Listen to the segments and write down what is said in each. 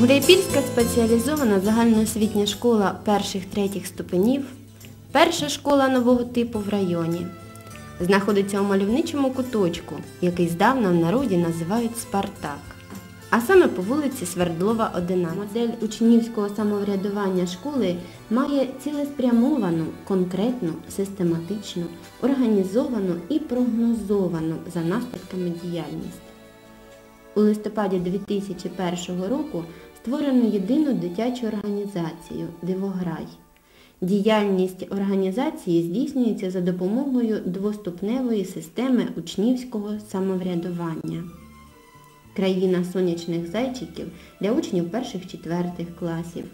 Гуляйпільська спеціалізована загальноосвітня школа перших-третіх ступенів, перша школа нового типу в районі. Знаходиться у мальовничому куточку, який здавна в народі називають Спартак. А саме по вулиці Свердлова, 11. Модель учнівського самоврядування школи має цілеспрямовану, конкретну, систематичну, організовану і прогнозовану за наслідками діяльність. У листопаді 2001 року створено єдину дитячу організацію Дивограй. Діяльність організації здійснюється за допомогою двоступневої системи учнівського самоврядування. Країна сонячних зайчиків для учнів перших-четвертих класів.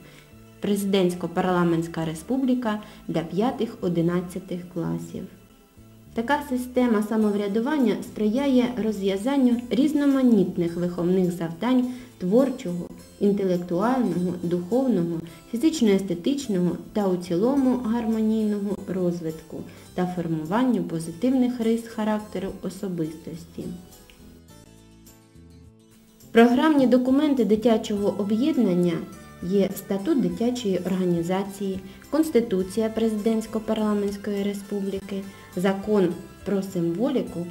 Президентсько-парламентська республіка для 5-11 класів. Така система самоврядування сприяє розв'язанню різноманітних виховних завдань творчого, інтелектуального, духовного, фізично-естетичного та у цілому гармонійного розвитку та формуванню позитивних рис характеру особистості. Програмні документи дитячого об'єднання є статут дитячої організації, Конституція Президентсько-парламентської республіки, Закон про символіку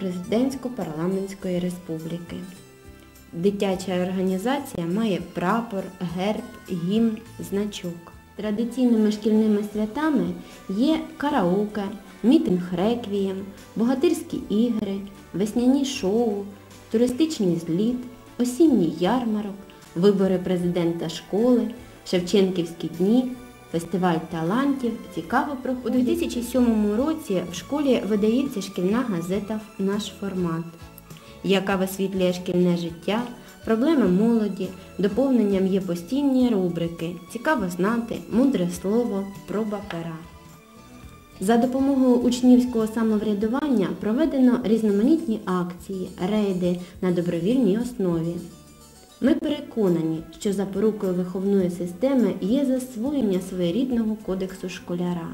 Президентсько-парламентської республіки. Дитяча організація має прапор, герб, гімн, значок. Традиційними шкільними святами є караоке, мітинг реквієм, богатирські ігри, весняні шоу, туристичний зліт, осінній ярмарок, вибори президента школи, Шевченківські дні, фестиваль талантів, цікаво проходить. У 2007 році в школі видається шкільна газета Наш формат, яка висвітлює шкільне життя, проблеми молоді, доповненням є постійні рубрики Цікаво знати, мудре слово, проба пера. За допомогою учнівського самоврядування проведено різноманітні акції, рейди на добровільній основі. Ми переконані, що запорукою виховної системи є засвоєння своєрідного кодексу школяра.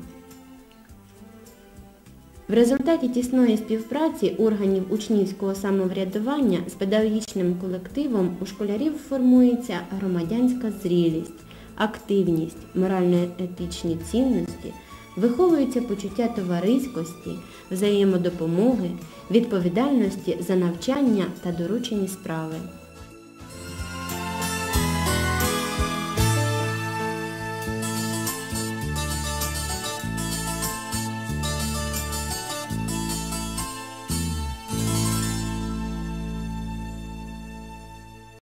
В результаті тісної співпраці органів учнівського самоврядування з педагогічним колективом у школярів формується громадянська зрілість, активність, морально-етичні цінності, виховується почуття товариськості, взаємодопомоги, відповідальності за навчання та доручені справи.